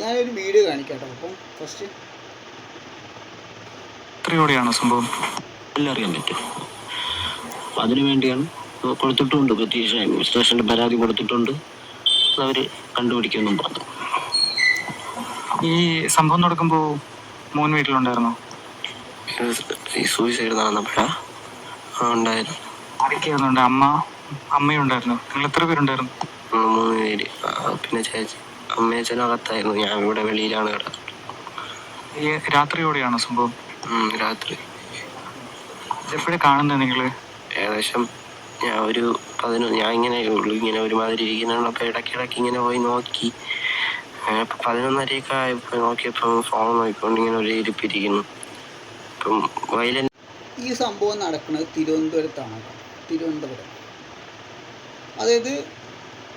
ഞാനൊരു വീഡിയോ കാണിക്കാം കേട്ടോ അപ്പം ഫസ്റ്റ് എത്രയോടെയാണ് സംഭവം? എല്ലാം അറിയാൻ പറ്റും അതിനു വേണ്ടിയാണ് കൊടുത്തിട്ടുണ്ട്. ബ്രിട്ടീഷ് സ്റ്റേഷനിൽ പരാതി കൊടുത്തിട്ടുണ്ട്. അവർ കണ്ടുപിടിക്കുമെന്നും പറഞ്ഞു. ഈ സംഭവം നടക്കുമ്പോൾ മോൻ വീട്ടിലുണ്ടായിരുന്നോ? ഈ സൂയിസൈഡ് നടന്നപ്പോഴാ ഉണ്ടായിരുന്നു അമ്മ അമ്മയുണ്ടായിരുന്നു? നിങ്ങൾ എത്ര പേരുണ്ടായിരുന്നു? മൂന്ന് പേര്. പിന്നെ ചേച്ചി. അമ്മയച്ഛനകത്തായിരുന്നു ഞാൻ ഇവിടെ വെളിയിലാണ് കിടന്നത്. ഈ രാത്രിയോടെയാണോ സംഭവം? ഉം, രാത്രി. എപ്പോഴും കാണുന്നത് നിങ്ങൾ ഏകദേശം ഞാൻ ഒരു പതിനൊന്ന് ഞാൻ ഇങ്ങനെ ഉള്ളു ഇങ്ങനെ ഒരുമാതിരി ഇരിക്കുന്നുള്ളപ്പോൾ ഇടയ്ക്കിടയ്ക്ക് ഇങ്ങനെ പോയി നോക്കി. അങ്ങനെ ഇപ്പം പതിനൊന്നരയൊക്കെ ആയപ്പോൾ നോക്കിയപ്പോൾ ഫോൺ നോക്കിക്കൊണ്ട് ഇങ്ങനെ ഒരു ഇരിപ്പിരിക്കുന്നു. ഇപ്പം വയലൻ ഈ സംഭവം നടക്കുന്നത് തിരുവനന്തപുരത്താണ് കേട്ടോ. തിരുവനന്തപുരം. അതായത്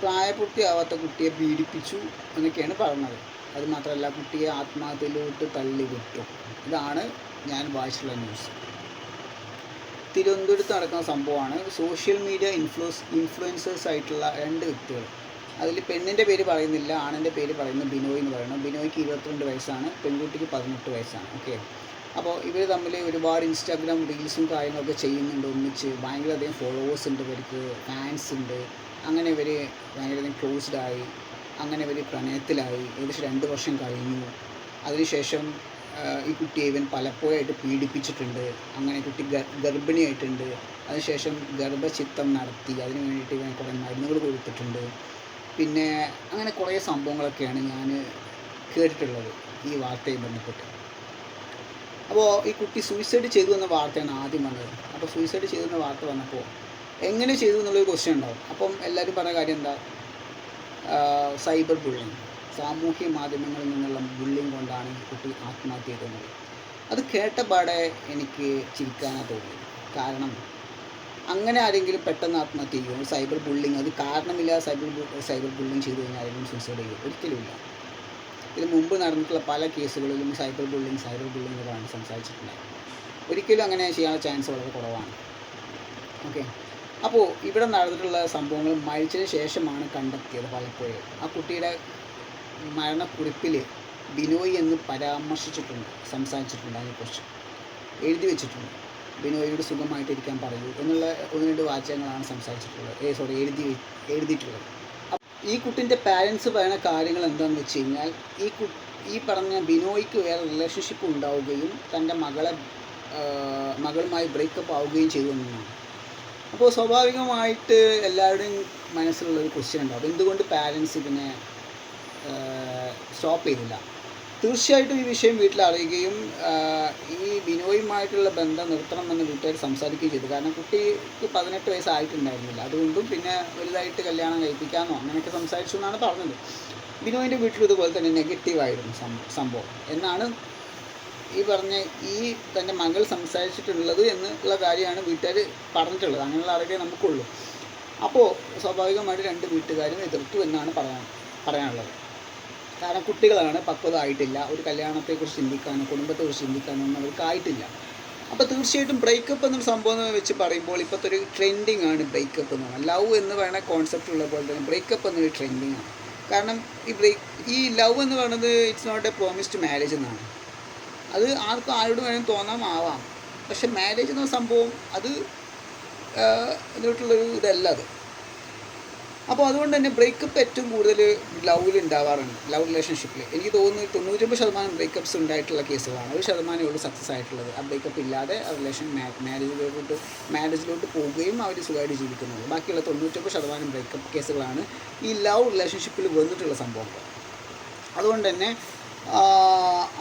പ്രായപൂർത്തിയാവാത്ത കുട്ടിയെ പീഡിപ്പിച്ചു എന്നൊക്കെയാണ് പറഞ്ഞത്. അത് മാത്രമല്ല കുട്ടിയെ ആത്മഹത്യയിലോട്ട് തള്ളി വിട്ടു ഇതാണ് ഞാൻ വായിച്ചുള്ള ന്യൂസ്. തിരുവനന്തപുരത്ത് നടക്കുന്ന സംഭവമാണ് സോഷ്യൽ മീഡിയ ഇൻഫ്ലുവൻസ് ഇൻഫ്ലുവൻസേഴ്സ് ആയിട്ടുള്ള രണ്ട് വ്യക്തികൾ. അതിൽ പെണ്ണിന്റെ പേര് പറയുന്നില്ല ആണിന്റെ പേര് പറയുന്നത് ബിനോയ് എന്ന് പറയുന്നത് ബിനോയ്ക്ക് ഇരുപത്തിരണ്ട് വയസ്സാണ് പെൺകുട്ടിക്ക് പതിനെട്ട് വയസ്സാണ്. ഓക്കെ. അപ്പോൾ ഇവർ തമ്മിൽ ഒരുപാട് ഇൻസ്റ്റാഗ്രാം റീൽസും കാര്യങ്ങളൊക്കെ ചെയ്യുന്നുണ്ട്. ഒന്നിച്ച് ഭയങ്കരധികം ഫോളോവേഴ്സ് ഉണ്ട് ഇവർക്ക് ഫാൻസ് ഉണ്ട്. അങ്ങനെ ഇവർ ഭയങ്കരം ക്ലോസ്ഡ് ആയി അങ്ങനെ ഇവർ പ്രണയത്തിലായി. ഏകദേശം രണ്ട് വർഷം കഴിഞ്ഞു. അതിനുശേഷം ഈ കുട്ടിയെ ഇവൻ പലപ്പോഴായിട്ട് പീഡിപ്പിച്ചിട്ടുണ്ട്. അങ്ങനെ കുട്ടി ഗർ ഗർഭിണിയായിട്ടുണ്ട്. അതിനുശേഷം ഗർഭചിത്തം നടത്തി. അതിന് വേണ്ടിയിട്ട് ഇവൻ കുറേ മരുന്നുകൾ കൊടുത്തിട്ടുണ്ട്. പിന്നെ അങ്ങനെ കുറേ സംഭവങ്ങളൊക്കെയാണ് ഞാൻ കേട്ടിട്ടുള്ളത് ഈ വാർത്തയെ ബന്ധപ്പെട്ട്. അപ്പോൾ ഈ കുട്ടി സൂയിസൈഡ് ചെയ്തു എന്ന വാർത്തയാണ് ആദ്യം വന്നത്. അപ്പോൾ സൂയിസൈഡ് ചെയ്തു എന്ന വാർത്ത വന്നപ്പോൾ എങ്ങനെ ചെയ്തു എന്നുള്ളൊരു ക്വസ്റ്റ്യൻ ഉണ്ടാവും. അപ്പം എല്ലാവരും പറഞ്ഞ കാര്യം എന്താ? സൈബർ ബുള്ളിങ് സാമൂഹ്യ മാധ്യമങ്ങളിൽ നിന്നുള്ള ബുള്ളിങ് കൊണ്ടാണ് ഈ കുട്ടി ആത്മഹത്യ ചെയ്തത്. അത് കേട്ടപാടെ എനിക്ക് ചിരിക്കാനാണ് തോന്നിയത്. കാരണം അങ്ങനെ ആരെങ്കിലും പെട്ടെന്ന് ആത്മഹത്യ ചെയ്യുമോ സൈബർ ബുള്ളിങ് അത് കാരണമില്ല സൈബർ സൈബർ ബുള്ളിങ് ചെയ്തു കഴിഞ്ഞാൽ ആരെങ്കിലും സൂസൈഡ് ചെയ്യും? ഒരിക്കലുമില്ല ഇതിന് മുമ്പ് നടന്നിട്ടുള്ള പല കേസുകളിലും സൈബർ ബുള്ളിങ് സൈബർ ബുള്ളിങ് എന്ന് പറഞ്ഞ് ഒരിക്കലും അങ്ങനെ ചെയ്യാനുള്ള ചാൻസ് വളരെ കുറവാണ്. ഓക്കെ അപ്പോൾ ഇവിടെ നടന്നിട്ടുള്ള സംഭവങ്ങൾ മരിച്ചതിന് ശേഷമാണ് കണ്ടെത്തിയത് പലപ്പോഴും. ആ കുട്ടിയുടെ മരണക്കുറിപ്പിൽ ബിനോയ് എന്ന് പരാമർശിച്ചിട്ടുണ്ട് സംസാരിച്ചിട്ടുണ്ട് അതിനെക്കുറിച്ച്. എഴുതി വെച്ചിട്ടുണ്ട്. ബിനോയോട് സുഖമായിട്ടിരിക്കാൻ പറയൂ എന്നുള്ള ഒന്ന് രണ്ട് വാചകങ്ങളാണ് സംസാരിച്ചിട്ടുള്ളത്. ഏ സോറി എഴുതി എഴുതിയിട്ടുള്ളത്. ഈ കുട്ടിന്റെ പാരൻസ് പറയുന്ന കാര്യങ്ങൾ എന്താണെന്ന് വെച്ച് കഴിഞ്ഞാൽ ഈ കു ഈ പറഞ്ഞ ബിനോയ്ക്ക് വേറെ റിലേഷൻഷിപ്പ് ഉണ്ടാവുകയും തന്റെ മകളെ മകളുമായി ബ്രേക്കപ്പ് ആവുകയും ചെയ്തു എന്നാണ് അപ്പോൾ സ്വാഭാവികമായിട്ട് എല്ലാവരുടെയും മനസ്സിലുള്ള ഒരു ക്വസ്റ്റ്യൻ ഉണ്ടാവും എന്തുകൊണ്ട് പാരൻസ് ഇതിനെ സ്റ്റോപ്പ് ചെയ്തില്ല? തീർച്ചയായിട്ടും ഈ വിഷയം വീട്ടിൽ അറിയുകയും ഈ ബിനോയുമായിട്ടുള്ള ബന്ധം നിർത്തണമെന്ന് വീട്ടുകാർ സംസാരിക്കുകയും ചെയ്തു. കാരണം കുട്ടിക്ക് പതിനെട്ട് വയസ്സായിട്ടുണ്ടായിരുന്നില്ല. അതുകൊണ്ടും പിന്നെ വലുതായിട്ട് കല്യാണം കഴിപ്പിക്കാമെന്നോ അങ്ങനെയൊക്കെ സംസാരിച്ചു എന്നാണ് പറഞ്ഞത്. ബിനോയിന്റെ വീട്ടിലും ഇതുപോലെ തന്നെ നെഗറ്റീവായിരുന്നു സംഭവം. എന്നാണ് ഈ പറഞ്ഞ ഈ തന്റെ മകൾ സംസാരിച്ചിട്ടുള്ളത് എന്നുള്ള കാര്യമാണ് വീട്ടുകാർ പറഞ്ഞിട്ടുള്ളത്. അങ്ങനെയുള്ള അറിവേ നമുക്കുള്ളൂ. അപ്പോൾ സ്വാഭാവികമായിട്ട് രണ്ട് വീട്ടുകാരും എതിർത്തു എന്നാണ് പറയാൻ പറയാനുള്ളത്. കാരണം കുട്ടികളാണ് പക്വത ആയിട്ടില്ല ഒരു കല്യാണത്തെക്കുറിച്ച് ചിന്തിക്കാനോ കുടുംബത്തെക്കുറിച്ച് ചിന്തിക്കാനോ ഒന്നും അവർക്ക് ആയിട്ടില്ല അപ്പോൾ തീർച്ചയായിട്ടും ബ്രേക്കപ്പ് എന്നൊരു സംഭവം വെച്ച് പറയുമ്പോൾ ഇപ്പോഴത്തെ ഒരു ട്രെൻഡിങ് ആണ് ബ്രേക്കപ്പ് എന്ന് പറയുന്നത്. ലവ് എന്ന് പറയുന്ന കോൺസെപ്റ്റ് ഉള്ള പോലെ തന്നെ ബ്രേക്കപ്പ് എന്നൊരു ട്രെൻഡിങ് ആണ്. കാരണം ഈ ബ്രേക്ക് ഈ ലവ് എന്ന് പറയുന്നത് it's not a promised marriage എന്നാണ്. അത് ആർക്കും ആരോടും തോന്നാം ആവാം. പക്ഷെ മാരേജ് എന്ന സംഭവം അത് എന്നിട്ടുള്ളൊരു ഇതല്ല അത്. അപ്പോൾ അതുകൊണ്ട് തന്നെ ബ്രേക്കപ്പ് ഏറ്റവും കൂടുതൽ ലവിൽ ഉണ്ടാവാറുണ്ട് ലവ് റിലേഷൻഷിപ്പിൽ എനിക്ക് തോന്നുന്നു തൊണ്ണൂറ്റൊമ്പത് ശതമാനം ബ്രേക്കപ്പ്സ് ഉണ്ടായിട്ടുള്ള കേസുകളാണ്. ഒരു ശതമാനമേ ഉള്ളൂ സക്സസ് ആയിട്ടുള്ളത്. ആ ബ്രേക്കപ്പ് ഇല്ലാതെ ആ റിലേഷൻ മാരേജിലോട്ട് മാരേജിലോട്ട് പോവുകയും അവർ സുഖമായിട്ട് ജീവിക്കുന്നത്. ബാക്കിയുള്ള തൊണ്ണൂറ്റൊമ്പത് ശതമാനം ബ്രേക്കപ്പ് കേസുകളാണ് ഈ ലവ് റിലേഷൻഷിപ്പിൽ വന്നിട്ടുള്ള സംഭവങ്ങൾ. അതുകൊണ്ട് തന്നെ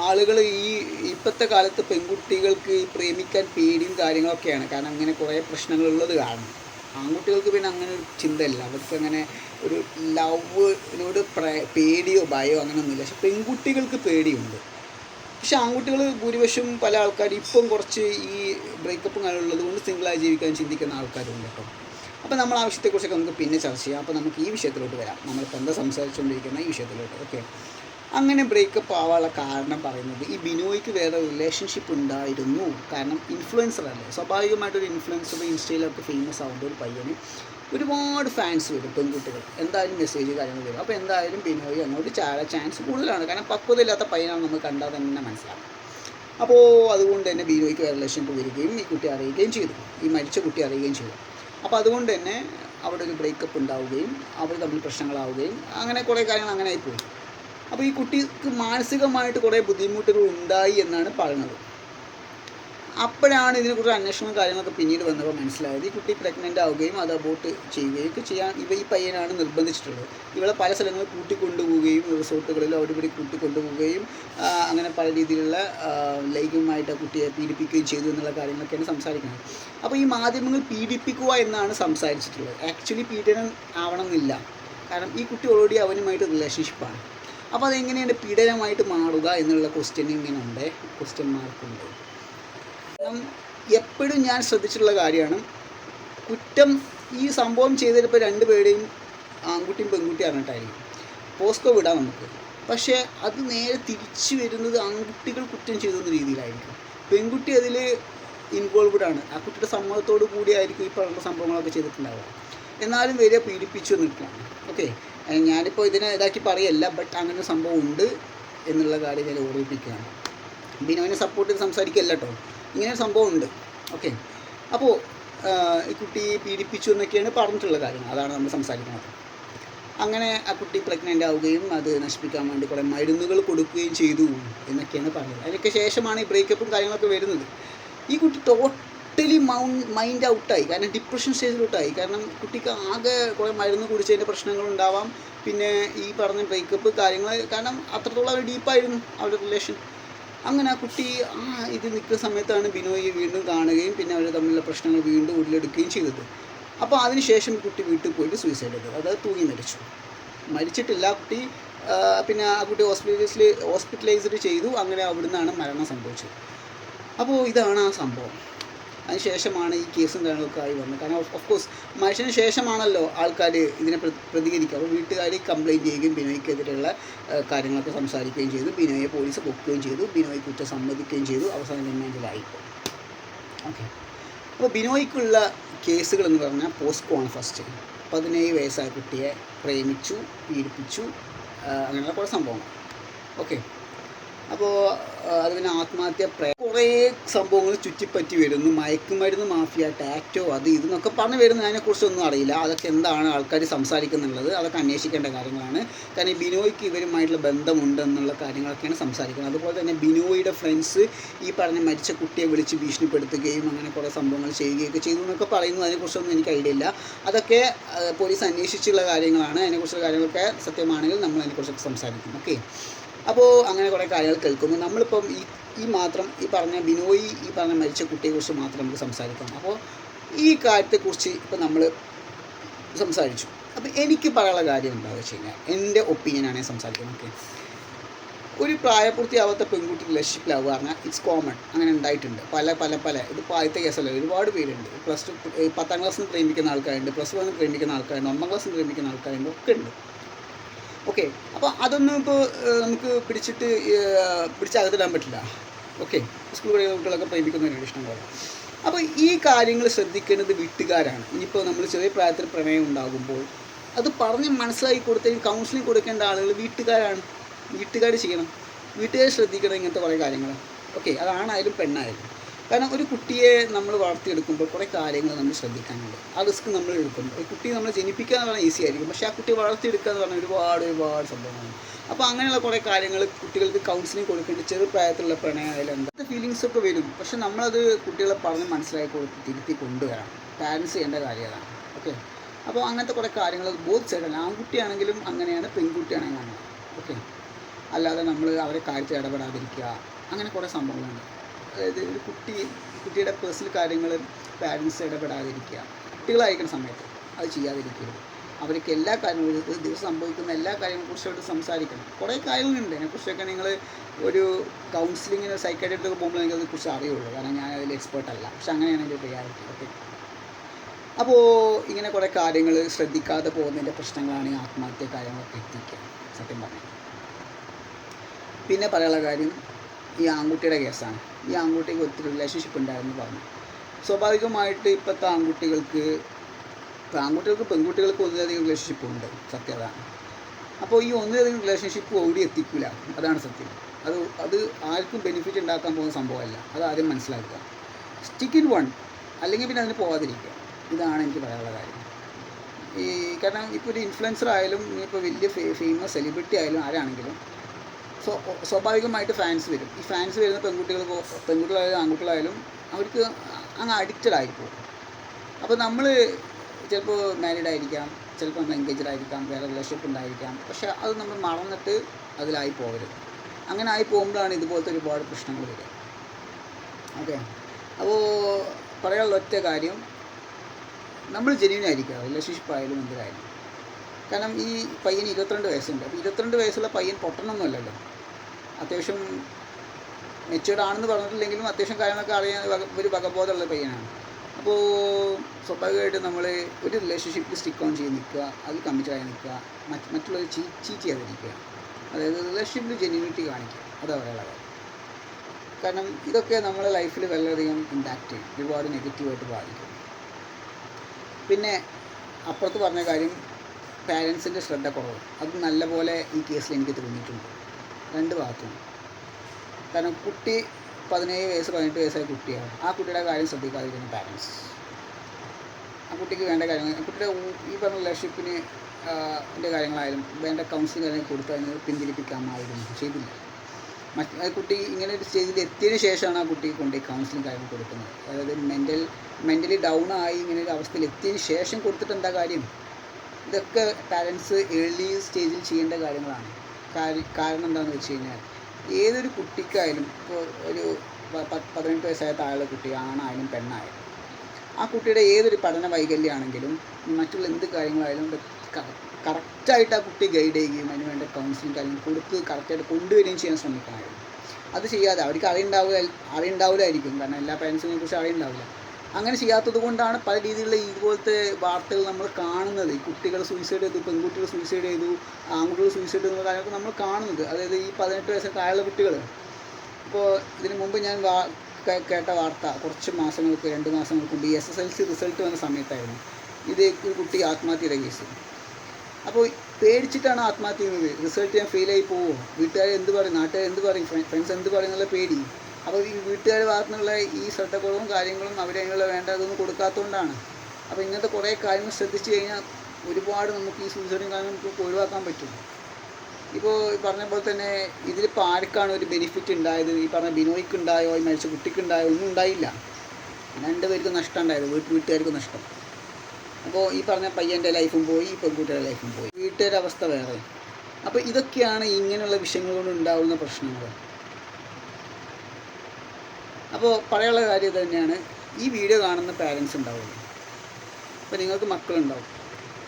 ആളുകൾ ഈ ഇപ്പോഴത്തെ കാലത്ത് പെൺകുട്ടികൾക്ക് ഈ പ്രേമിക്കാൻ പേടിയും കാര്യങ്ങളൊക്കെയാണ്. കാരണം അങ്ങനെ കുറേ പ്രശ്നങ്ങളുള്ളത് കാരണം ആൺകുട്ടികൾക്ക് പിന്നെ അങ്ങനെ ഒരു ചിന്തയില്ല. അവർക്ക് അങ്ങനെ ഒരു ലവിനോട് പേടിയോ ഭയമോ അങ്ങനെയൊന്നുമില്ല പക്ഷെ പെൺകുട്ടികൾക്ക് പേടിയുണ്ട്. പക്ഷെ ആൺകുട്ടികൾ ഭൂരിപക്ഷം പല ആൾക്കാർ ഇപ്പം കുറച്ച് ഈ ബ്രേക്കപ്പും കാര്യമുള്ളത് കൊണ്ട് സിംഗിളായി ജീവിക്കാൻ ചിന്തിക്കുന്ന ആൾക്കാരുണ്ട് കേട്ടോ. അപ്പോൾ നമ്മൾ ആ വിഷയത്തെക്കുറിച്ചൊക്കെ നമുക്ക് പിന്നെ ചർച്ച ചെയ്യാം. അപ്പോൾ നമുക്ക് ഈ വിഷയത്തിലോട്ട് വരാം. നമ്മളിപ്പോൾ എന്താ സംസാരിച്ചുകൊണ്ടിരിക്കുന്ന ഈ വിഷയത്തിലോട്ട്. ഓക്കെ അങ്ങനെ ബ്രേക്കപ്പ് ആവാനുള്ള കാരണം പറയുന്നത് ഈ ബിനോയ്ക്ക് വേറെ റിലേഷൻഷിപ്പ് ഉണ്ടായിരുന്നു. കാരണം ഇൻഫ്ലുവൻസർ അല്ലേ? സ്വാഭാവികമായിട്ടൊരു ഇൻഫ്ലുവൻസർ ഇൻസ്റ്റയിലൊക്കെ ഫേമസ് ആവുമ്പോൾ ഒരു പയ്യന് ഒരുപാട് ഫാൻസ് വരും പെൺകുട്ടികൾ. എന്തായാലും മെസ്സേജ് കാര്യങ്ങൾ വരും. അപ്പോൾ എന്തായാലും ബിനോയ് അങ്ങോട്ട് ചാടാൻ ചാൻസ് കൂടുതലാണ്. കാരണം പക്വതയില്ലാത്ത പയ്യനാണ് നമുക്ക് കണ്ടാൽ തന്നെ മനസ്സിലാക്കാം അപ്പോൾ അതുകൊണ്ട് തന്നെ ബിനോയ്ക്ക് വേറെ റിലേഷൻഷിപ്പ് വരികയും ഈ കുട്ടി അറിയുകയും ചെയ്തു. ഈ മരിച്ച കുട്ടി അറിയുകയും ചെയ്തു. അപ്പോൾ അതുകൊണ്ട് തന്നെ അവിടെ ഒരു ബ്രേക്കപ്പ് ഉണ്ടാവുകയും അവർ തമ്മിൽ പ്രശ്നങ്ങളാവുകയും അങ്ങനെ കുറേ കാര്യങ്ങൾ അങ്ങനെ ആയിപ്പോയി. അപ്പോൾ ഈ കുട്ടിക്ക് മാനസികമായിട്ട് കുറേ ബുദ്ധിമുട്ടുകൾ ഉണ്ടായി എന്നാണ് പറയുന്നത്. അപ്പോഴാണ് ഇതിനെക്കുറിച്ച് അന്വേഷണവും കാര്യങ്ങളൊക്കെ പിന്നീട് വന്നപ്പോൾ മനസ്സിലായത്. ഈ കുട്ടി പ്രഗ്നന്റ് ആവുകയും അത് അബോട്ട് ചെയ്യുകയും ഒക്കെ ചെയ്യാൻ ഇവ ഈ പയ്യനാണ് നിർബന്ധിച്ചിട്ടുള്ളത്. ഇവളെ പല സ്ഥലങ്ങളിൽ കൂട്ടിക്കൊണ്ടുപോവുകയും റിസോർട്ടുകളിലും അവിടെ ഇവിടെ കൂട്ടിക്കൊണ്ടുപോവുകയും അങ്ങനെ പല രീതിയിലുള്ള ലൈംഗികമായിട്ട് ആ കുട്ടിയെ പീഡിപ്പിക്കുകയും ചെയ്തു എന്നുള്ള കാര്യങ്ങളൊക്കെയാണ് സംസാരിക്കുന്നത്. അപ്പോൾ ഈ മാധ്യമങ്ങൾ പീഡിപ്പിക്കുക എന്നാണ് സംസാരിച്ചിട്ടുള്ളത്. ആക്ച്വലി പീഡനം ആവണമെന്നില്ല. കാരണം ഈ കുട്ടി ഓൾറെഡി അവനുമായിട്ട് റിലേഷൻഷിപ്പാണ് അപ്പോൾ അതെങ്ങനെയാണ് പീഡനമായിട്ട് മാറുക എന്നുള്ള ക്വസ്റ്റ്യൻ ഇങ്ങനെ ഉണ്ട്. ക്വസ്റ്റ്യൻ മാർക്കുണ്ട് എപ്പോഴും ഞാൻ ശ്രദ്ധിച്ചിട്ടുള്ള കാര്യമാണ്. കുറ്റം ഈ സംഭവം ചെയ്തിട്ടിപ്പോൾ രണ്ടുപേരുടെയും ആൺകുട്ടിയും പെൺകുട്ടിയും അറിഞ്ഞിട്ടായിരിക്കും. പോസ്കോ വിടാം നമുക്ക്. പക്ഷേ അത് നേരെ തിരിച്ചു വരുന്നത് ആൺകുട്ടികൾ കുറ്റം ചെയ്തെന്ന രീതിയിലായിരിക്കും. പെൺകുട്ടി അതിൽ ഇൻവോൾവ്ഡ് ആണ്. ആ കുട്ടിയുടെ സമ്മതത്തോടു കൂടിയായിരിക്കും ഈ പറഞ്ഞ സംഭവങ്ങളൊക്കെ ചെയ്തിട്ടുണ്ടാവുക. എന്നാലും വരെ പീഡിപ്പിച്ചു നിൽക്കുകയാണ് ഓക്കെ ഞാനിപ്പോൾ ഇതിനെ ഇതാക്കി പറയല്ല ബട്ട് അങ്ങനെ സംഭവം ഉണ്ട് എന്നുള്ള കാര്യം ഞാൻ ഓർമ്മിപ്പിക്കുകയാണ്. ബിനോവിനെ സപ്പോർട്ട് ചെയ്ത് സംസാരിക്കല്ല കേട്ടോ ഇങ്ങനെ സംഭവം ഉണ്ട്. ഓക്കെ അപ്പോൾ ഈ കുട്ടി പീഡിപ്പിച്ചു എന്നൊക്കെയാണ് പറഞ്ഞിട്ടുള്ള കാര്യങ്ങൾ. അതാണ് നമ്മൾ സംസാരിക്കുന്നത്. അങ്ങനെ ആ കുട്ടി പ്രഗ്നന്റ് ആവുകയും അത് നശിപ്പിക്കാൻ വേണ്ടി കുറേ മരുന്നുകൾ കൊടുക്കുകയും ചെയ്തു എന്നൊക്കെയാണ് പറഞ്ഞത്. അതിനൊക്കെ ശേഷമാണ് ഈ ബ്രേക്കപ്പും കാര്യങ്ങളൊക്കെ വരുന്നത്. ഈ കുട്ടി ടോട്ടലി മൗണ്ട് മൈൻഡ് ഔട്ടായി കാരണം ഡിപ്രഷൻ സ്റ്റേജിലോട്ടായി കാരണം കുട്ടിക്ക് ആകെ കുറേ മരുന്ന് കുടിച്ചതിന്റെ പ്രശ്നങ്ങളുണ്ടാവാം. പിന്നെ ഈ പറഞ്ഞ ബ്രേക്കപ്പ് കാര്യങ്ങൾ കാരണം അത്രത്തോളം അവർ ഡീപ്പായിരുന്നു അവരുടെ റിലേഷൻ അങ്ങനെ ആ കുട്ടി ആ ഇത് നിൽക്കുന്ന സമയത്താണ് ബിനോയി വീണ്ടും കാണുകയും പിന്നെ അവർ തമ്മിലുള്ള പ്രശ്നങ്ങൾ വീണ്ടും ഉള്ളിലെടുക്കുകയും ചെയ്തത്. അപ്പോൾ അതിനുശേഷം കുട്ടി വീട്ടിൽ പോയിട്ട് സൂയിസൈഡ് ചെയ്തത് അതായത് തൂങ്ങി മരിച്ചു. മരിച്ചിട്ടില്ല കുട്ടി. പിന്നെ ആ കുട്ടി ഹോസ്പിറ്റലൈസിൽ ഹോസ്പിറ്റലൈസ്ഡ് ചെയ്തു. അങ്ങനെ അവിടുന്നാണ് മരണം സംഭവിച്ചത്. അപ്പോൾ ഇതാണ് ആ സംഭവം. അതിനുശേഷമാണ് ഈ കേസും കാര്യങ്ങളൊക്കെ ആയി വന്നത്. കാരണം ഓഫ് കോഴ്സ് മനുഷ്യന് ശേഷമാണല്ലോ ആൾക്കാർ ഇതിനെ പ്ര- പ്രതികരിക്കുക. അപ്പോൾ വീട്ടുകാർ കംപ്ലയിന്റ് ചെയ്യുകയും ബിനോയ്ക്കെതിരെയുള്ള കാര്യങ്ങളൊക്കെ സംസാരിക്കുകയും ചെയ്തു. ബിനോയെ പോലീസ് പൊക്കുകയും ചെയ്തു. ബിനോയ് കുറ്റം സമ്മതിക്കുകയും ചെയ്തു. അവസാനം റിമാൻഡിലായി ഓക്കെ അപ്പോൾ ബിനോയ്ക്കുള്ള കേസുകൾ എന്ന് പറഞ്ഞാൽ പോസ്കോ ആണ് ഫസ്റ്റ് പതിനേഴ് വയസ്സായ കുട്ടിയെ പ്രേമിച്ചു പീഡിപ്പിച്ചു അങ്ങനെയുള്ള കുറേ സംഭവങ്ങൾ. ഓക്കെ അപ്പോൾ അത് പിന്നെ ആത്മഹത്യ പ്രേ കുറേ സംഭവങ്ങൾ ചുറ്റിപ്പറ്റി വരുന്നു. മയക്കുമരുന്ന് മാഫിയ ടാറ്റോ അത് ഇതെന്നൊക്കെ പറഞ്ഞു വരുന്നത് അതിനെക്കുറിച്ചൊന്നും അറിയില്ല. അതൊക്കെ എന്താണ് ആൾക്കാർ സംസാരിക്കുന്നുള്ളത്? അതൊക്കെ അന്വേഷിക്കേണ്ട കാര്യങ്ങളാണ്. കാരണം ബിനോയ്ക്ക് ഇവരുമായിട്ടുള്ള ബന്ധമുണ്ടെന്നുള്ള കാര്യങ്ങളൊക്കെയാണ് സംസാരിക്കുന്നത്. അതുപോലെ തന്നെ ബിനോയുടെ ഫ്രണ്ട്സ് ഈ പറഞ്ഞ മരിച്ച കുട്ടിയെ വിളിച്ച് ഭീഷണിപ്പെടുത്തുകയും അങ്ങനെ കുറേ സംഭവങ്ങൾ ചെയ്യുകയൊക്കെ ചെയ്തു എന്നൊക്കെ പറയുന്നു അതിനെക്കുറിച്ചൊന്നും എനിക്ക് ഐഡിയ ഇല്ല. അതൊക്കെ പോലീസ് അന്വേഷിച്ചുള്ള കാര്യങ്ങളാണ്. അതിനെക്കുറിച്ചുള്ള കാര്യങ്ങളൊക്കെ സത്യമാണെങ്കിൽ നമ്മൾ അതിനെക്കുറിച്ചൊക്കെ സംസാരിക്കും. ഓക്കെ? അപ്പോൾ അങ്ങനെ കുറേ കാര്യങ്ങൾ കേൾക്കുന്നു. നമ്മളിപ്പം ഈ ഈ മാത്രം ഈ പറഞ്ഞ ബിനോയി ഈ പറഞ്ഞ മരിച്ച കുട്ടിയെക്കുറിച്ച് മാത്രം നമുക്ക് സംസാരിക്കാം. അപ്പോൾ ഈ കാര്യത്തെക്കുറിച്ച് ഇപ്പം നമ്മൾ സംസാരിച്ചു. അപ്പം എനിക്ക് പറയാനുള്ള കാര്യം എന്താണെന്ന് വെച്ച് കഴിഞ്ഞാൽ എന്റെ ഒപ്പീനിയനാണ് ഞാൻ സംസാരിക്കുന്നത്. ഓക്കെ ഒരു പ്രായപൂർത്തിയാവാത്ത പെൺകുട്ടി റിലേഷൻഷിപ്പിലാവുക പറഞ്ഞാൽ ഇറ്റ്സ് കോമൺ അങ്ങനെ ഉണ്ടായിട്ടുണ്ട്. പല പല പല. ഇത് ആദ്യത്തെ കേസല്ല ഒരുപാട് പേരുണ്ട്. പ്ലസ് ടു പത്താം ക്ലാസ്സിൽ നിന്ന് പ്രേമിക്കുന്ന ആൾക്കാരുണ്ട്. പ്ലസ് വണ്ണിൽ പ്രേമിക്കുന്ന ആൾക്കാരുണ്ട്. ഒന്നാം ക്ലാസ്സിൽ പ്രേമിക്കുന്ന ആൾക്കാരുണ്ട്. ഒക്കെ ഉണ്ട്. ഓക്കെ അപ്പോൾ അതൊന്നും ഇപ്പോൾ നമുക്ക് പിടിച്ചിട്ട് പിടിച്ചകത്തിടാൻ പറ്റില്ല. ഓക്കെ സ്കൂൾ പഠിക്കുന്ന കുട്ടികളൊക്കെ ഒരു ഇഷ്ടം പോലെ. അപ്പോൾ ഈ കാര്യങ്ങൾ ശ്രദ്ധിക്കേണ്ടത് വീട്ടുകാരാണ്. ഇനിയിപ്പോൾ നമ്മൾ ചെറിയ പ്രായത്തിൽ പ്രമേയം ഉണ്ടാകുമ്പോൾ അത് പറഞ്ഞ് മനസ്സിലാക്കി കൊടുത്തതിന് കൗൺസിലിംഗ് കൊടുക്കേണ്ട ആളുകൾ വീട്ടുകാരാണ്. വീട്ടുകാർ ചെയ്യണം. വീട്ടുകാർ ശ്രദ്ധിക്കണം ഇങ്ങനത്തെ കുറേ കാര്യങ്ങൾ ഓക്കെ അതാണായാലും പെണ്ണായാലും. കാരണം ഒരു കുട്ടിയെ നമ്മൾ വളർത്തിയെടുക്കുമ്പോൾ കുറേ കാര്യങ്ങൾ നമ്മൾ ശ്രദ്ധിക്കാനുണ്ട്. ആ റിസ്ക് നമ്മൾ എടുക്കും ഒരു കുട്ടിയെ നമ്മൾ ജനിപ്പിക്കുക എന്ന് പറഞ്ഞാൽ ഈസി ആയിരിക്കും. പക്ഷേ ആ കുട്ടിയെ വളർത്തിയെടുക്കുക എന്ന് പറഞ്ഞാൽ ഒരുപാട് ഒരുപാട് സംഭവങ്ങളാണ് അപ്പോൾ അങ്ങനെയുള്ള കുറേ കാര്യങ്ങൾ കുട്ടികൾക്ക് കൗൺസിലിംഗ് കൊടുക്കേണ്ട ചെറുപ്രായത്തിലുള്ള പ്രണയമായാലും എന്താ ഫീലിങ്സ് ഒക്കെ വരും. പക്ഷെ നമ്മളത് കുട്ടികളെ പറഞ്ഞ് മനസ്സിലാക്കി കൊടുത്ത് തിരുത്തി കൊണ്ടുവരാം പാരൻസ് ചെയ്യേണ്ട കാര്യം അതാണ്. ഓക്കെ അപ്പോൾ അങ്ങനത്തെ കുറേ കാര്യങ്ങൾ ബോത്ത് സൈഡല്ല ആൺകുട്ടിയാണെങ്കിലും അങ്ങനെയാണ് പെൺകുട്ടിയാണെങ്കിലും ഓക്കെ അല്ലാതെ നമ്മൾ അവരെ കാര്യത്തിൽ ഇടപെടാതിരിക്കുക. അങ്ങനെ കുറേ സംഭവങ്ങളുണ്ട്. അതായത് ഒരു കുട്ടി കുട്ടിയുടെ പേഴ്സണൽ കാര്യങ്ങൾ പാരൻസ് ഇടപെടാതിരിക്കുക. കുട്ടികളായിരിക്കുന്ന സമയത്ത് അത് ചെയ്യാതിരിക്കരുത് അവർക്ക് എല്ലാ കാര്യങ്ങളും ഒരു ദിവസം സംഭവിക്കുന്ന എല്ലാ കാര്യങ്ങളെ കുറിച്ചോട്ട് സംസാരിക്കണം. കുറേ കാര്യങ്ങളുണ്ട്. അതിനെക്കുറിച്ചൊക്കെ നിങ്ങൾ ഒരു കൗൺസിലിങ്ങിന് സൈക്കാട്രിക്കൊക്കെ പോകുമ്പോൾ എനിക്ക് അതിനെക്കുറിച്ച് അറിയുള്ളൂ. കാരണം ഞാൻ അതിൽ എക്സ്പേർട്ട് അല്ല. പക്ഷെ അങ്ങനെയാണ് എന്റെ റിയാലിറ്റി ഓക്കെ അപ്പോൾ ഇങ്ങനെ കുറേ കാര്യങ്ങൾ ശ്രദ്ധിക്കാതെ പോകുന്നതിന്റെ പ്രശ്നങ്ങളാണ് ഈ ആത്മഹത്യ കാര്യങ്ങളൊക്കെ എത്തിക്കുക. സത്യം പറഞ്ഞു പിന്നെ പറയാനുള്ള കാര്യം ഈ ആൺകുട്ടിയുടെ കേസാണ് ഈ ആൺകുട്ടിക്ക് ഒത്തിരി റിലേഷൻഷിപ്പ് ഉണ്ടായിരുന്നു പറഞ്ഞു. സ്വാഭാവികമായിട്ട് ഇപ്പോഴത്തെ ആൺകുട്ടികൾക്ക് ആൺകുട്ടികൾക്ക് പെൺകുട്ടികൾക്ക് ഒന്നിലധികം റിലേഷൻഷിപ്പ് ഉണ്ട്. സത്യം അതാണ്. അപ്പോൾ ഈ ഒന്നിലധികം റിലേഷൻഷിപ്പ് ഓടി എത്തിക്കില്ല അതാണ് സത്യം. അത് അത് ആർക്കും ബെനിഫിറ്റ് ഉണ്ടാക്കാൻ പോകുന്ന സംഭവമല്ല. അത് ആദ്യം മനസ്സിലാക്കുക. സ്റ്റിക്ക് ഇൻ വൺ അല്ലെങ്കിൽ പിന്നെ അതിന് പോകാതിരിക്കുക ഇതാണ് എനിക്ക് പറയാനുള്ള കാര്യം. ഈ കാരണം ഇപ്പോൾ ഒരു ഇൻഫ്ലുവൻസർ ആയാലും ഇപ്പോൾ വലിയ ഫേമസ് സെലിബ്രിറ്റി ആയാലും ആരാണെങ്കിലും സ്വ സ്വാഭാവികമായിട്ട് ഫാൻസ് വരും. ഈ ഫാൻസ് വരുന്ന പെൺകുട്ടികൾ പെൺകുട്ടികളായാലും ആൺകുട്ടികളായാലും അവർക്ക് അങ്ങ് അഡിക്റ്റഡ് ആയിപ്പോകും അപ്പോൾ നമ്മൾ ചിലപ്പോൾ മാരീഡ് ആയിരിക്കാം ചിലപ്പോൾ നമ്മൾ എൻഗേജഡ് ആയിരിക്കാം വേറെ റിലേഷൻഷിപ്പ് ഉണ്ടായിരിക്കാം. പക്ഷേ അത് നമ്മൾ മറന്നിട്ട് അതിലായി പോകരുത്. അങ്ങനെ ആയി പോകുമ്പോഴാണ് ഇതുപോലത്തെ ഒരുപാട് പ്രശ്നങ്ങൾ വരിക. ഓക്കെ? അപ്പോൾ പറയാനുള്ള ഒറ്റ കാര്യം നമ്മൾ ജെന്യൂൻ ആയിരിക്കുക റിലേഷൻഷിപ്പ് ആയാലും എന്തിനായാലും. കാരണം ഈ പയ്യന് ഇരുപത്തിരണ്ട് വയസ്സുണ്ട്. അപ്പോൾ ഇരുപത്തിരണ്ട് വയസ്സുള്ള പയ്യൻ പൊട്ടണമൊന്നുമല്ലല്ലോ അത്യാവശ്യം മെച്ചുവേർഡ് ആണെന്ന് പറഞ്ഞിട്ടില്ലെങ്കിലും അത്യാവശ്യം കാര്യങ്ങളൊക്കെ അറിയാൻ ഒരു വകബോധമുള്ള പയ്യനാണ്. അപ്പോൾ സ്വാഭാവികമായിട്ടും നമ്മൾ ഒരു റിലേഷൻഷിപ്പിൽ സ്റ്റിക്ക് ഓൺ ചെയ്ത് നിൽക്കുക അതിൽ കമ്മിറ്റഡായി നിൽക്കുക മറ്റ് മറ്റുള്ളവർ ചീ ചീറ്റ് ചെയ്യാതിരിക്കുക. അതായത് റിലേഷൻഷിപ്പിൽ ജെന്യൂനിറ്റി കാണിക്കുക. അതാ പറയാനുള്ള കാര്യം കാരണം ഇതൊക്കെ നമ്മളെ ലൈഫിൽ വളരെയധികം ഇമ്പാക്റ്റ് ചെയ്യും. ഒരുപാട് നെഗറ്റീവായിട്ട് ബാധിക്കും. പിന്നെ അപ്പുറത്ത് പറഞ്ഞ കാര്യം പാരൻസിന്റെ ശ്രദ്ധ കുറവ്. അത് നല്ലപോലെ ഈ കേസിൽ എനിക്ക് തോന്നിയിട്ടുണ്ട്. രണ്ട് ഭാഗത്തും. കാരണം കുട്ടി പതിനേഴ് വയസ്സ് പതിനെട്ട് വയസ്സായ കുട്ടിയാണ്. ആ കുട്ടിയുടെ കാര്യം ശ്രദ്ധിക്കാതിരിക്കുന്ന പാരൻസ് ആ കുട്ടിക്ക് വേണ്ട കാര്യങ്ങൾ കുട്ടിയുടെ ഈ പറഞ്ഞ റിലേഷൻഷിപ്പിന് ന്റെ കാര്യങ്ങളായാലും വേണ്ട കൗൺസിലിംഗ് കാര്യങ്ങൾ കൊടുത്ത് അതിന് പിന്തിരിപ്പിക്കാമായിരുന്നു. ചെയ്തില്ല. മറ്റ് കുട്ടി ഇങ്ങനെ ഒരു സ്റ്റേജിൽ എത്തിയതിന് ശേഷമാണ് ആ കുട്ടിക്ക് കൊണ്ട് കൗൺസിലിംഗ് കാര്യങ്ങൾ കൊടുക്കുന്നത്. അതായത് മെന്റൽ മെന്റലി ഡൗൺ ആയി ഇങ്ങനെ ഒരു അവസ്ഥയിൽ എത്തിയതിന് ശേഷം കൊടുത്തിട്ട് എന്താ കാര്യം? ഇതൊക്കെ പാരൻസ് ഏർലി സ്റ്റേജിൽ ചെയ്യേണ്ട കാര്യങ്ങളാണ്. കാര്യം കാരണം എന്താണെന്ന് വെച്ച് കഴിഞ്ഞാൽ ഏതൊരു കുട്ടിക്കായാലും ഇപ്പോൾ ഒരു പതിനെട്ട് വയസ്സായ താഴെ കുട്ടി ആണായാലും പെണ്ണായാലും ആ കുട്ടിയുടെ ഏതൊരു പഠന വൈകല്യമാണെങ്കിലും മറ്റുള്ള എന്ത് കാര്യങ്ങളായാലും കറക്റ്റായിട്ട് ആ കുട്ടി ഗൈഡ് ചെയ്യുകയും അതിന് വേണ്ട കൗൺസിലിംഗ് കാര്യങ്ങൾ കൊടുത്ത് കറക്റ്റായിട്ട് കൊണ്ടുവരികയും ചെയ്യാൻ ശ്രമിക്കണമായിരുന്നു. അത് ചെയ്യാതെ അവർക്ക് അറിയുണ്ടാവുക അറിയുണ്ടാവില്ലായിരിക്കും കാരണം എല്ലാ പാരൻസിനെ കുറിച്ച് അറിയുണ്ടാവില്ല അങ്ങനെ ചെയ്യാത്തത് കൊണ്ടാണ് പല രീതിയിലുള്ള ഇതുപോലത്തെ വാർത്തകൾ നമ്മൾ കാണുന്നത്. ഈ കുട്ടികൾ സൂയിസൈഡ് ചെയ്തു പെൺകുട്ടികൾ സൂയിസൈഡ് ചെയ്തു ആൺകുട്ടികൾ സൂയിസൈഡ് ചെയ്യുന്ന കാര്യമൊക്കെ നമ്മൾ കാണുന്നത്. അതായത് ഈ പതിനെട്ട് വയസ്സ് താഴെയുള്ള കുട്ടികൾ. ഇപ്പോൾ ഇതിനു മുമ്പ് ഞാൻ കേട്ട വാർത്ത കുറച്ച് മാസങ്ങൾക്ക് രണ്ട് മാസങ്ങൾക്ക് മുമ്പ് S S L C result വന്ന സമയത്തായിരുന്നു. ഇത് ഒരു കുട്ടി ആത്മഹത്യയുടെ കേസ് അപ്പോൾ പേടിച്ചിട്ടാണ് ആത്മഹത്യ ചെയ്യുന്നത്. റിസൾട്ട് ഞാൻ ഫെയിലായി പോവുമോ വീട്ടുകാർ എന്ത് പറയും? നാട്ടുകാർ എന്ത് പറയും? ഫ്രണ്ട്സ് എന്ത് പറയും എന്നുള്ള പേടി. അപ്പോൾ ഈ വീട്ടുകാരുടെ ഭാഗത്തു ഈ ശ്രദ്ധക്കുറവും കാര്യങ്ങളും അവരതിനുള്ള വേണ്ട അതൊന്നും കൊടുക്കാത്തതുകൊണ്ടാണ് അപ്പോൾ ഇങ്ങനത്തെ കുറേ കാര്യങ്ങൾ ശ്രദ്ധിച്ചു കഴിഞ്ഞാൽ ഒരുപാട് നമുക്ക് ഈ സൂസൈഡും കാര്യങ്ങളും നമുക്ക് ഒഴിവാക്കാൻ പറ്റും. ഇപ്പോൾ പറഞ്ഞ പോലെ തന്നെ ഇതിലിപ്പോൾ ആർക്കാണ് ഒരു ബെനിഫിറ്റ് ഉണ്ടായത്? ഈ പറഞ്ഞ ബിനോയ്ക്ക് ഉണ്ടായോ ഈ മരിച്ച കുട്ടിക്ക് ഉണ്ടായോ ഒന്നും ഉണ്ടായില്ല. രണ്ട് പേർക്ക് നഷ്ടം ഉണ്ടായത്. വീട്ട് വീട്ടുകാർക്ക് നഷ്ടം. അപ്പോൾ ഈ പറഞ്ഞ പയ്യന്റെ ലൈഫും പോയി ഈ പെൺകുട്ടിയുടെ ലൈഫും പോയി. വീട്ടുകാരുടെ അവസ്ഥ വേറെ. അപ്പോൾ ഇതൊക്കെയാണ് ഇങ്ങനെയുള്ള വിഷയങ്ങൾ കൊണ്ട് ഉണ്ടാകുന്ന പ്രശ്നങ്ങൾ. അപ്പോൾ പറയാനുള്ള കാര്യം തന്നെയാണ് ഈ വീഡിയോ കാണുന്ന പാരൻസ് ഉണ്ടാവുള്ളൂ അപ്പോൾ നിങ്ങൾക്ക് മക്കളുണ്ടാവും.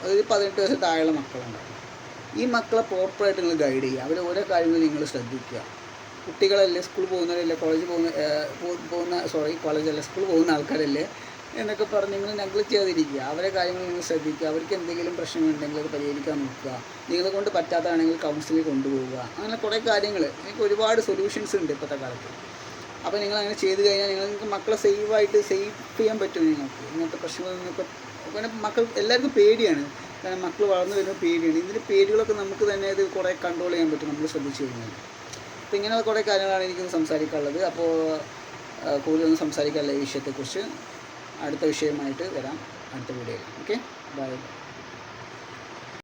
അതായത് പതിനെട്ട് വയസ്സ് താഴെയുള്ള മക്കളുണ്ടാവും. ഈ മക്കളെ പ്രോപ്പറായിട്ട് നിങ്ങൾ ഗൈഡ് ചെയ്യുക. അവരെ ഓരോ കാര്യങ്ങൾ നിങ്ങൾ ശ്രദ്ധിക്കുക. കുട്ടികളല്ലേ സ്കൂൾ പോകുന്നവരല്ലേ കോളേജ് പോകുന്ന പോകുന്ന സോറി കോളേജല്ല സ്കൂൾ പോകുന്ന ആൾക്കാരല്ലേ എന്നൊക്കെ പറഞ്ഞ് നിങ്ങൾ നെഗ്ലക്റ്റ് ചെയ്യാതിരിക്കുക. അവരെ കാര്യങ്ങൾ നിങ്ങൾ ശ്രദ്ധിക്കുക. അവർക്ക് എന്തെങ്കിലും പ്രശ്നമുണ്ടെങ്കിൽ അത് പരിഹരിക്കാൻ നോക്കുക. നിങ്ങളെ കൊണ്ട് പറ്റാത്തതാണെങ്കിൽ കൗൺസിലിൽ കൊണ്ടുപോവുക. അങ്ങനെ കുറേ കാര്യങ്ങൾ നിങ്ങൾക്ക് ഒരുപാട് സൊല്യൂഷൻസ് ഉണ്ട് ഇപ്പോഴത്തെ കാലത്ത്. അപ്പോൾ നിങ്ങൾ അങ്ങനെ ചെയ്ത് കഴിഞ്ഞാൽ നിങ്ങൾക്ക് മക്കളെ സേഫായിട്ട് സേഫ് ചെയ്യാൻ പറ്റും നിങ്ങൾക്ക്. ഇങ്ങനത്തെ പ്രശ്നങ്ങളിൽ പിന്നെ മക്കൾ എല്ലാവർക്കും പേടിയാണ്. കാരണം മക്കൾ വളർന്നു വരുമ്പോൾ പേടിയാണ്. ഇതിന്റെ പേടികളൊക്കെ നമുക്ക് തന്നെ ഇത് കുറേ കൺട്രോൾ ചെയ്യാൻ പറ്റും നമ്മൾ ശ്രദ്ധിച്ചു കഴിഞ്ഞാൽ. അപ്പോൾ ഇങ്ങനെയുള്ള കുറേ കാര്യങ്ങളാണ് എനിക്കൊന്ന് സംസാരിക്കാനുള്ളത്. അപ്പോൾ കൂടുതലൊന്നും സംസാരിക്കാനുള്ള ഈ വിഷയത്തെക്കുറിച്ച്. അടുത്ത വിഷയമായിട്ട് വരാം. അടുത്ത വീഡിയോയിൽ. ഓക്കെ? ബൈ.